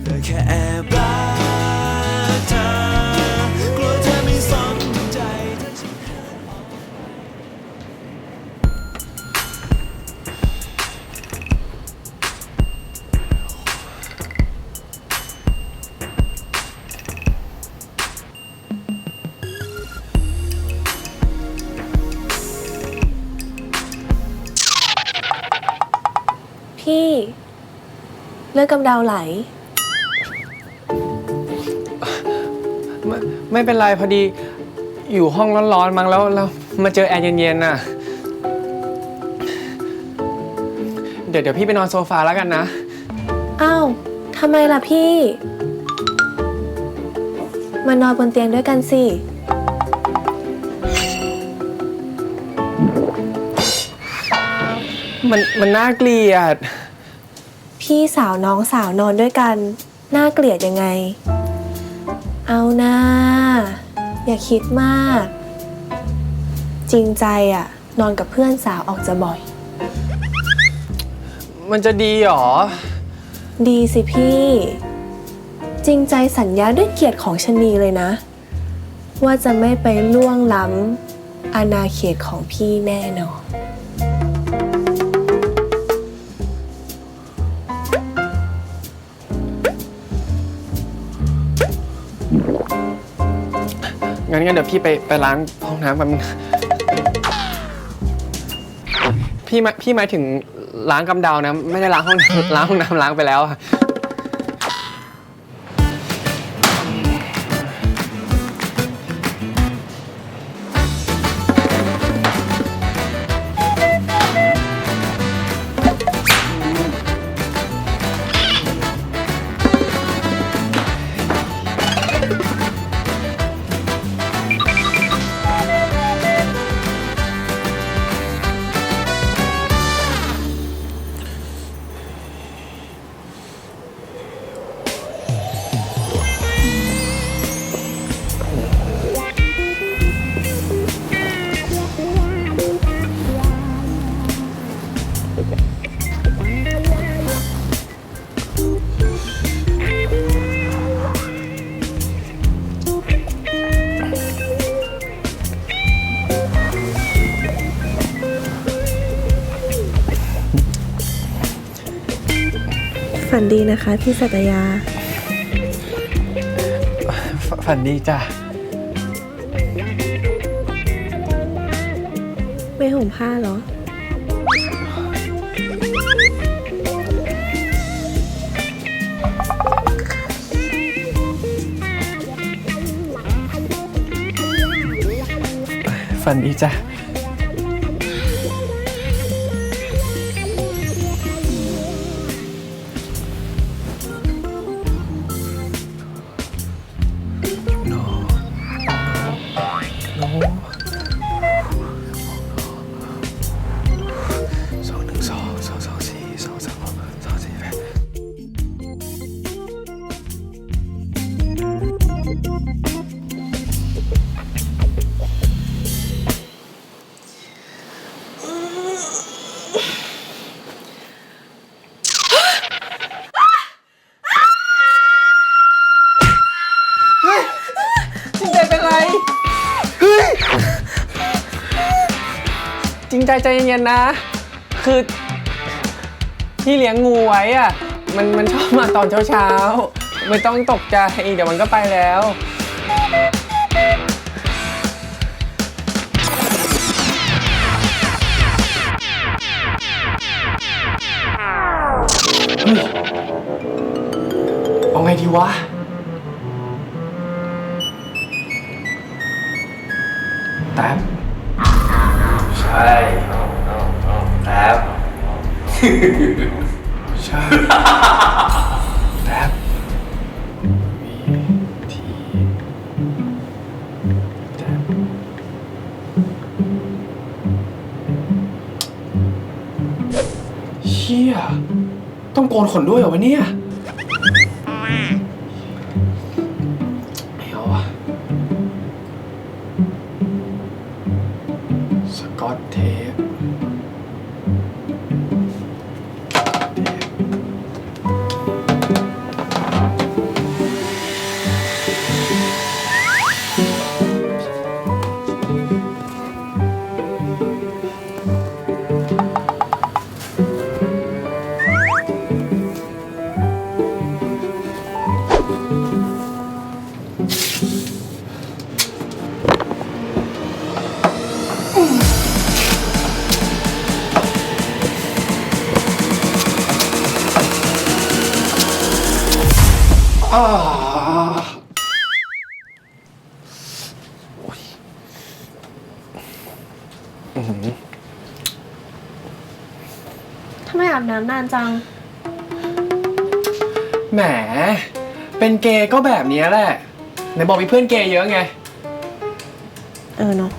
เลือแค่แอบรักเธอกลัวเธอไม่สนใจถ้าฉันพี่ เลือดกำเดาไหล ไม่ไม่เป็นไรพอดีอยู่ห้องร้อนๆมั้งแล้วแล้วมาเจอแอร์เย็นๆน่ะ เดี๋ยวเดี๋ยวพี่ไปนอนโซฟาแล้วกันนะ อ้าวทำไมล่ะพี่ มานอนบนเตียงด้วยกันสิ มันมันน่าเกลียด พี่สาวน้องสาวนอนด้วยกัน น่าเกลียดยังไง เอานะ อย่าคิดมาก จริงใจอะนอนกับเพื่อนสาวออกจะบ่อย มันจะดีหรอ ดีสิพี่ จริงใจสัญญาด้วยเกียรติของชะนีเลยนะ ว่าจะไม่ไปล่วงล้ำอาณาเขตของพี่แน่นอน งั้นงั้นเดี๋ยวพี่ไปไปล้างห้องน้ำแป๊บนึงพี่มาพี่หมายถึงล้างกำเดานะ ไม่ได้ล้างห้องน้ำล้างห้องน้ำล้างไปแล้วอะ ฝันดีนะคะพี่สัตยา ฝฝันดีจ้ะ ไม่ห่มผ้าเหรอ ฝันดีจ้ะ จริงใจใจเย็นๆนะ คือที่เลี้ยงงูไว้อะมันมันชอบมาตอนเช้าๆ ไม่ต้องตกใจเดี๋ยวมันก็ไปแล้ว เอาไงดีวะ แต้ม ใช่แอบใช่แต้มวีทีแต้มเชี่ยต้องโกนขนด้วยเหรอวะเนี่ย อ่าทำไมอาบน้ำนานจัง แหม เป็นเกย์ก็แบบนี้แหละไหนบอกมีเพื่อนเกย์เยอะไง เออเนาะ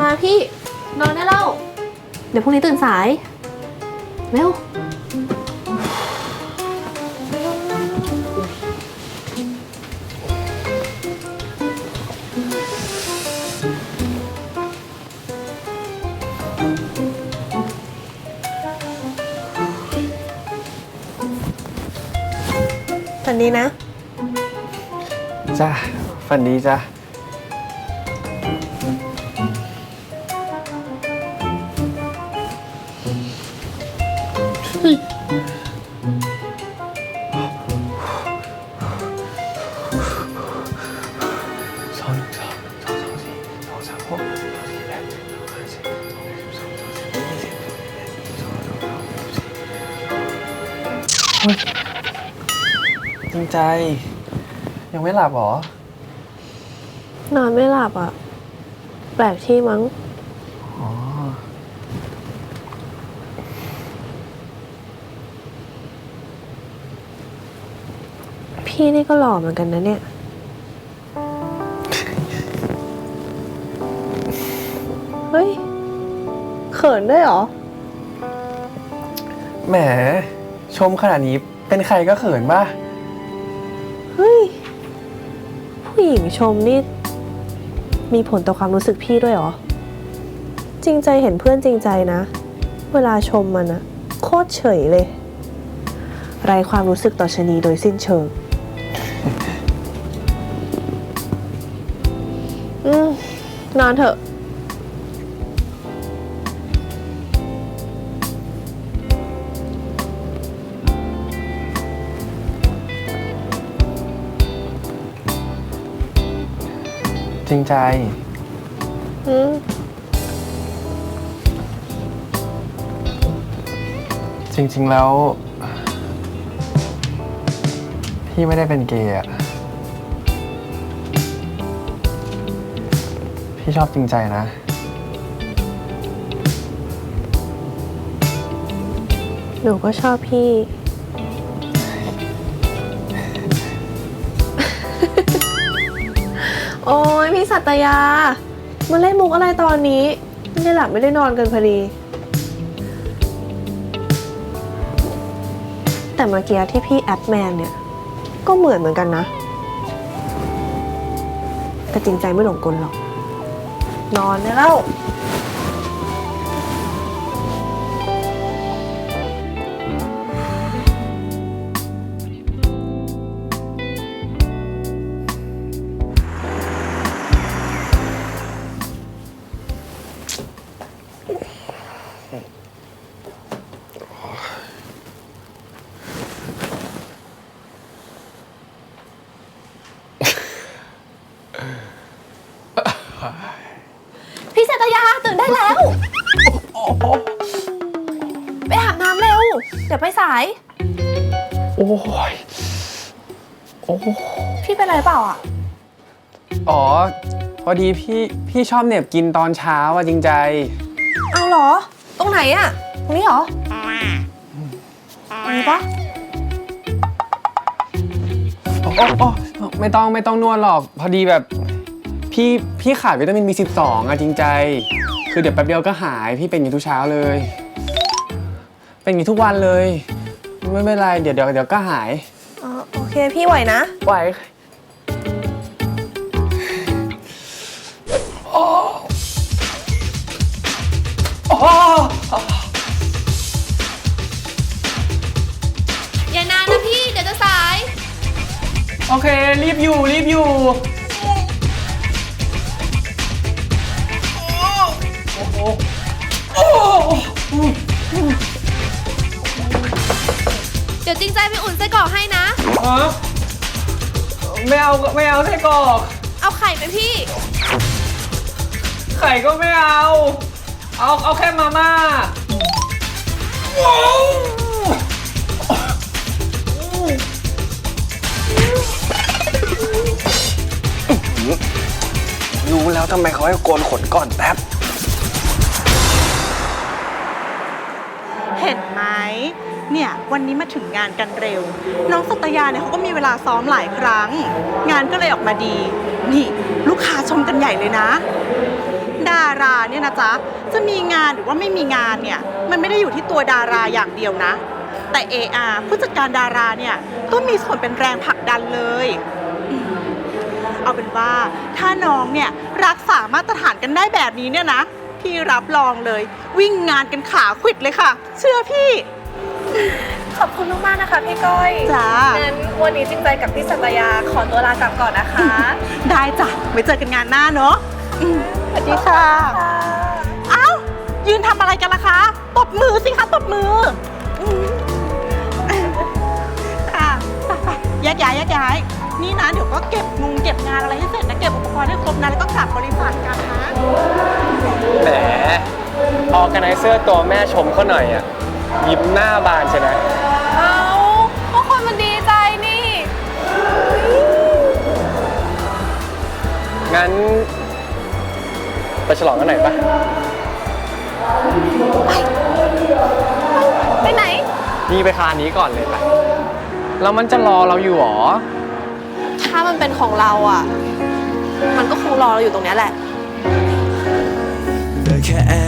มาพี่ นอนได้แล้ว เดี๋ยวพรุ่งนี้ตื่นสาย เร็ว ฝันดีนะ จ้าฝันดีจ้า จริงใจ ยังไม่หลับเหรอ นอนไม่หลับอะ แปลกที่มั้ง อ๋อ พี่นี่ก็หล่อเหมือนกันนะเนี่ย เฮ้ย เขินด้วยเหรอ แหม ชมขนาดนี้เป็นใครก็เขินป่ะ เฮ้ย ผู้หญิงชมนี่ มีผลต่อความรู้สึกพี่ด้วยเหรอ จริงใจเห็นเพื่อนจริงใจนะ เวลาชมมันอะโคตรเฉยเลย ไรความรู้สึกต่อชะนีโดยสิ้นเชิง อืมนอนเถอะ จริงใจ อืมจริง ๆ แล้ว พี่ไม่ได้เป็นเกย์อะพี่ชอบจริงใจนะ หนูก็ชอบพี่ ยพี่สัตยา มาเล่นมุกอะไรตอนนี้ ไม่ได้หลับไม่ได้นอนกันพอดี แต่เมื่อกี้ที่พี่แอปแมนเนี่ย ก็เหมือนเหมือนกันนะ แต่จริงใจไม่หลงกลหรอก นอนแล้ว เดี๋ยวไปสาย โอ้ย โอ้ พี่เป็นไรเปล่าอะ อ๋อ พอดีพี่พี่ชอบเหน็บกินตอนเช้าอะจริงใจ เอาเหรอ ตรงไหนอะ ตรงนี้เหรอตรงนี้ปะโอ้โอ้โอ้ไม่ต้องไม่ต้องนวดหรอก พอดีแบบพี่พี่ขาดวิตามิน B12 อะจริงใจ คือเดี๋ยวแป๊บเดียวก็หาย พี่เป็นอย่างนี้ทุกเช้าเลย เป็นอย่างนี้ทุกวันเลย ไม่เป็นไร เดี๋ยวเดี๋ยวเดี๋ยวก็หาย อ๋อโอเคพี่ไหวนะ ไหวโอ้โอ้อย่านานนะพี่ เดี๋ยวจะสาย โอเค รีบอยู่ รีบอยู่ จริงใจไปอุ่นไส้กรอกให้นะ อ๋ไม่เอาไม่เอาไส้กรอกเอาไข่ไหมพี่ ไข่ก็ไม่เอา เอาเอาแค่มาม่ารู้แล้วทำไมเขาให้โกนขนก่อนแป๊บ เห็นไหม เนี่ยวันนี้มาถึงงานกันเร็ว น้องสัตยาเนี่ยเขาก็มีเวลาซ้อมหลายครั้ง งานก็เลยออกมาดี นี่ลูกค้าชมกันใหญ่เลยนะ ดาราเนี่ยนะจ๊ะจะมีงานหรือว่าไม่มีงานเนี่ยมันไม่ได้อยู่ที่ตัวดาราอย่างเดียวนะ แต่ AR ผู้จัดการดาราเนี่ยก็มีส่วนเป็นแรงผลักดันเลยอเอาเป็นว่าถ้าน้องเนี่ยรักษามาตรฐานกันได้แบบนี้เนี่ยนะ พี่รับรองเลย วิ่งงานกันขาขวิดเลยค่ะ เชื่อพี่ ขอบคุณมากๆนะคะพี่ก้อยจ้า งั้นวันนี้จริงใจกับพี่สัตยาขอตัวลากลับก่อนนะคะ ได้จ้ะไว้เจอกันงานหน้าเนาะอืมสวัสดีค่ะเอ้ายืนทำอะไรกันล่ะคะตบมือสิคะตบมืออืมค่ะไปไปแยกย้ายแยกย้ายนี่นะเดี๋ยวก็เก็บงงเก็บงานอะไรให้เสร็จนะเก็บอุปกรณ์ให้ครบนะแล้วก็กลับบริษัทกันนะ แหมออแกไนเซอร์ตัวแม่ชมเขาหน่อยอะ ยิ้มหน้าบานใช่ไหมเอาก็คนมันดีใจนี่งั้นไปฉลองกันหน่อยปะไปไหน นี่ไปคานนี้ก่อนเลยปะแล้วมันจะรอเราอยู่หรอ ถ้ามันเป็นของเราอะ มันก็คงรอเราอยู่ตรงเนี้ยแหละได้แค่แอบ